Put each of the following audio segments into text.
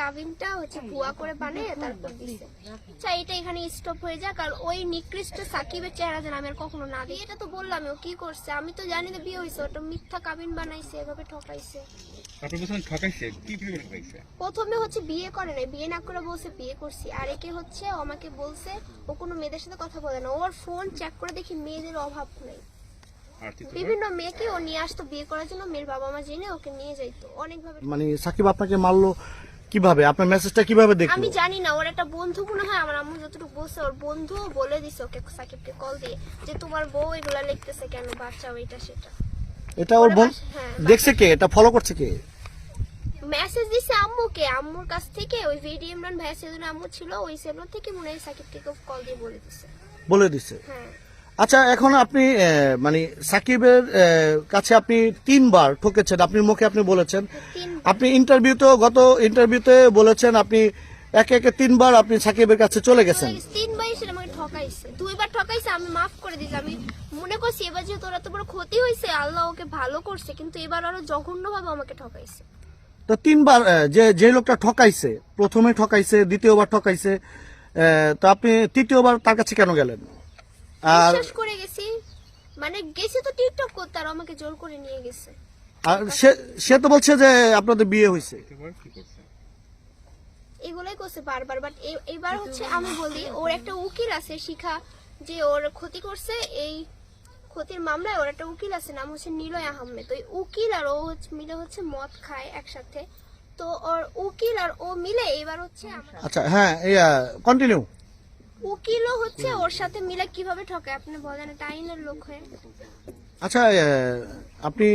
কাবিনটা হচ্ছে ভুয়া করে বানিয়ে তারপর দিছে। চাই এটা এখানে স্টপ হয়ে যাক আর ওই নিকৃষ্ট সাকিবের চেহারা যেন আমি আর কখনো না দিই এটা তো বললাম ও কি করছে? আমি তো জানি না বিয়ে হয়েছে ওটা মিথ্যা কাবিন বানাইছে এভাবে ঠকাইছে। ঠকাইছে কি ঠকাইছে? প্রথমে হচ্ছে বিয়ে করে নাই বিয়ে না করে বলছে বিয়ে করছি। আর একে হচ্ছে ও আমাকে বলছে ও কোনো মেয়েদের সাথে কথা বলে না ওর ফোন চেক করে দেখি মেয়েদের অভাব নেই। বিভিন্ন মেয়েকে ও নিয়ে আসতো বিয়ে করার জন্য মেয়ের বাবা মা জেনে ওকে নিয়ে যাইতো অনেকভাবে মানে সাকিব আপনাকে মারলো কীভাবে? আপনার মেসেজটা কীভাবে দেখল? আমি জানি না ওর একটা বন্ধু মনে হয় আমার আম্মু যতটুকু বলছে ওর বন্ধু বলে দিছে ওকে সাকিবকে কল দিয়ে যে তোমার বউ এগুলা লিখতেছে কেন বাচ্চা ওইটা সেটা। এটা ওর বোন হ্যাঁ, দেখছে কে? এটা ফলো করছে কে? মেসেজ দিছে আম্মুকে আম্মুর কাছ থেকে ওই ভিডিও ইমরান ভাইয়ের সেজন্য আম্মু ছিল ওই সেগুলো থেকে মনে হয় সাকিবকে কল দিয়ে বলে দিছে। বলে দিছে? হ্যাঁ। আচ্ছা এখন আপনি মানে সাকিবের কাছে আপনি তিনবার ঠকেছেন আপনি মুখে আপনি বলেছেন। আপনি ইন্টারভিউতে গত ইন্টারভিউতে বলেছেন আপনি একে একে তিনবার আপনি সাকিবের কাছে চলে গেছেন। তিনবার সেটা আমাকে ঠকাইছে। দুইবার ঠকাইছে আমি মাফ করে দিয়েছি আমি মনে করছি এবার যেহেতু ওরা তো বড় ক্ষতি হয়েছে আল্লাহ ওকে ভালো করছে কিন্তু এবার আরও জঘন্য ভাবে আমাকে ঠকাইছে। তো তিনবার যে যে লোকটা ঠকাইছে প্রথমে ঠকাইছে দ্বিতীয়বার ঠকাইছে তো আপনি তৃতীয়বার তার কাছে কেন গেলেন? আর বিশ্বাস করে গেছি। মানে গেছে তো টিকটক করতে আর আমাকে জোর করে নিয়ে গেছে। আর সে সে তো বলছে যে আপনাদের বিয়ে হয়েছে। কি করছে বারবার বাট এবার হচ্ছে আমি বলি ওর একটা উকিল আছে শিখা যে ওর ক্ষতি করছে এই ক্ষতির মামলায় ওর একটা উকিল আছে নাম হচ্ছে নিলয় আহমেদ। ওই উকিল আর ও হচ্ছে মিলে হচ্ছে মদ খায় একসাথে। তো ওর উকিল আর ও মিলে এবার হচ্ছে আচ্ছা হ্যাঁ কন্টিনিউ উকিলও হচ্ছে ওর সাথে মিলে কীভাবে ঠকায় আপনি বলেন এটা আইনের লোক হয়ে। আচ্ছা আপনি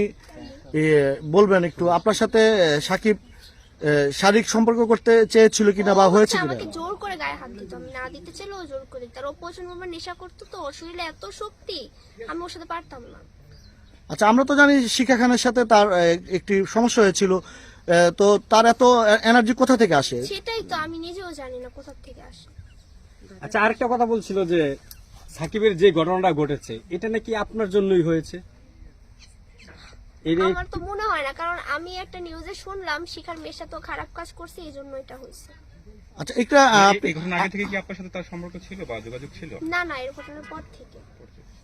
বলবেন একটু আপনার সাথে সাকিব শারীরিক সম্পর্ক করতে চেয়েছিল কিনা বা হয়েছে কিনা? আমাকে জোর করে গায়ে হাত দিত। আমি না দিতে চাইলে ও জোর করে তার ও প্রচণ্ড পরিমাণে নেশা করতো তো ওর শরীরে এত শক্তি আমি ওর সাথে পারতাম না। আচ্ছা আমরা তো জানি শিখা খানের সাথে তার একটি সমস্যা হয়েছিল। তো তার এত এনার্জি কোথা থেকে আসে? সেটাই তো আমি নিজেও জানি না কোথা থেকে আসে। আচ্ছা আরেকটা কথা বলছিল যে সাকিবের যে ঘটনাটা ঘটেছে এটা নাকি আপনার জন্যই হয়েছে? আমার তো মনে হয় না কারণ আমি একটা নিউজে শুনলাম শিখার মেয়ের সাথে খারাপ কাজ করছে এই জন্য এটা হয়েছে। আচ্ছা আহ, এই- ঘটনা আগে থেকে কি আপনার সাথে তার সম্পর্ক ছিল বা যোগাযোগ ছিল? না না এর ঘটনার পর থেকে।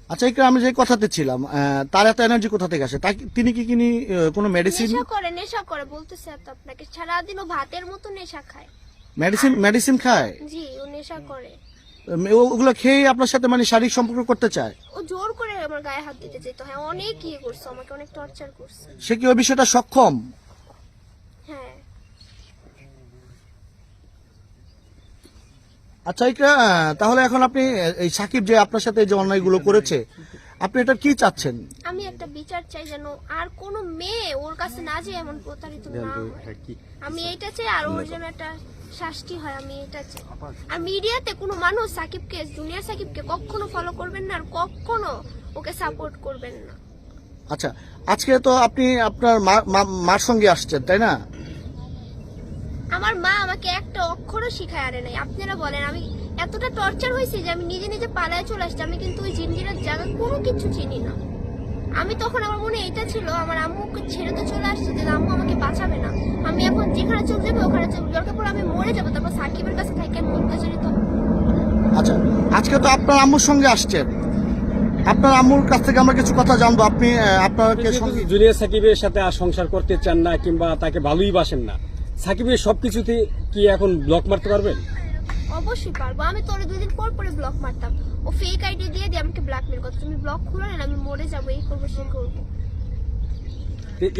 আচ্ছা একটা আমি যে কথাতে ছিলাম আহ, তার এত এনার্জি কোথা থেকে আসে? তিনি কি কিনি কোনো মেডিসিন নেশা করে নেশা করে বলতেছে আপনাকে। সারাদিন ও ভাতের মতো নেশা খায়। মেডিসিন মেডিসিন খায়? জি ও নেশা করে। ওগুলো খেয়ে আপনার সাথে মানে শারীরিক সম্পর্ক করতে চায়? ও জোর করে আমার গায়ে হাত দিতে যেত হ্যাঁ অনেক ইয়ে করছে আমাকে অনেক টর্চার করছে। সে কি ওই বিষয়টা সক্ষম? হ্যাঁ। আচ্ছা এটা তাহলে এখন আপনি এই সাকিব যে আপনার সাথে যে অন্যায়গুলো করেছে আপনি এটা কি চাচ্ছেন? আমি একটা বিচার চাই যেন আর কোনো মেয়ে ওর কাছে না যে এমন প্রতারিত না হয়। হ্যাঁ, কি- আমি এটা চাই আর ওর জন্য একটা শাস্তি হয় আমি এটা চাই। আর মিডিয়াতে কোনো মানুষ সাকিবকে জুনিয়র সাকিবকে কখনো ফলো করবেন না আর কখনো ওকে সাপোর্ট করবেন না। আচ্ছা আজকে তো আপনি আপনার মা- মা- মার সঙ্গে আসছেন তাই না? আমার মা আমাকে একটা অক্ষরও শিখায় আনে নাই। আপনারা বলেন আমি এতটা টর্চার হয়েছে যে আমি নিজে নিজে পালায় চলে আসছি। আমি কিন্তু ওই জিন্দিরার জায়গা কোনো কিছু চিনি না। আমি তখন আমার মনে এটা ছিল আমার আম্মুকে ছেড়ে তো চলে আসছে যে আম্মু আমাকে বাঁচাবে না। আমি এখন যেখানে চলে যাব ওখানে চলে দরকার পড়ে আমি মরে যাব তারপর সাকিবের কাছে থাকি আমি অত্যাচারিত। আচ্ছা আজকে তো আপনার আম্মুর সঙ্গে আসছে। আপনার আম্মুর কাছ থেকে আমরা কিছু কথা জানব। আপনি আপনাকে জুনিয়র সাকিবের সাথে আর সংসার করতে চান না কিংবা তাকে ভালোই বাসেন না সাকিবের সবকিছুতে কি এখন ব্লক মারতে পারবেন? অবশ্যই পারব। আমি তোর দুদিন পর পরে ব্লক মারতাম। ও ফেক আইডি দিয়ে দিয়ে আমাকে ব্ল্যাকমেল করতো। তুমি ব্লক খুলো না আমি মরে যাব। এই করব সে করব।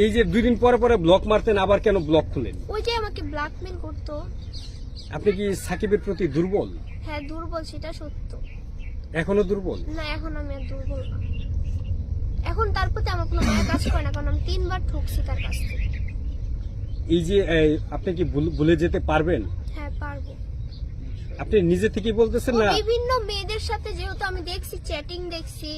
এই যে দুই দিন পরে পরে ব্লক মারতেন আবার কেন ব্লক খুলেন ওই যে আমাকে ব্ল্যাকমেল করতো। আপনি কি সাকিবের প্রতি দুর্বল? হ্যাঁ দুর্বল সেটা সত্য। এখনও দুর্বল? না এখন আমি আর দুর্বল না। এখন তার প্রতি আমার কোনো মায়া কাজ করে না কারণ আমি তিনবার ঠকছি তার কাছ থেকে। এই যে আপনি কি ভুলে যেতে পারবেন? হ্যাঁ পারব। আপনি নিজে থেকেই বলতেছেন না? বিভিন্ন মেয়েদের সাথে যেহেতু আমি দেখছি চ্যাটিং দেখছি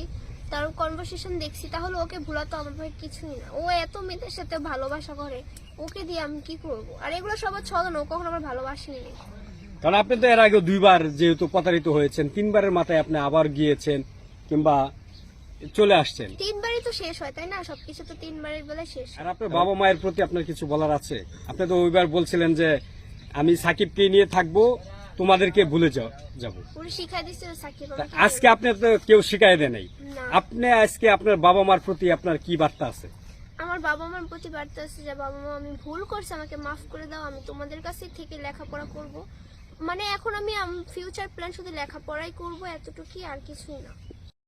তার কনভারসেশন দেখছি তাহলে ওকে ভুলাতো আমার ভাই কিছুই না। ও এত মেয়েদের সাথে ভালোবাসা করে ওকে দিয়ে আমি কি করব? আর এগুলো সবার ছদন ও কখনো আমার ভালোবাসেনি কারণ আপনি তো এর আগে দুইবার যেহেতু প্রতারিত হয়েছেন তিনবারের মাথায় আপনি আবার গিয়েছেন কিংবা চলে আসছেন। তিনবারই তো শেষ হয় তাই না? সবকিছু তো তিনবারের বেলায় শেষ আর আপনার বাবা মায়ের প্রতি আপনার কিছু বলার আছে? আপনি তো ওইবার বলছিলেন যে আমি সাকিবকে নিয়ে থাকব তোমাদেরকে ভুলে যাও যাব। আজকে আপনি তো কেউ শিখাই দেয় নাই। আপনি আজকে আপনার বাবা মার প্রতি আপনার কি বার্তা আছে? আমার বাবা মার প্রতি বার্তা আছে যে বাবা মা আমি ভুল করছি আমাকে মাফ করে দাও আমি তোমাদের কাছে থেকে লেখাপড়া করব। মানে এখন আমি ফিউচার প্ল্যান শুধু লেখাপড়াই করব এতটুকুই আর কিছুই না।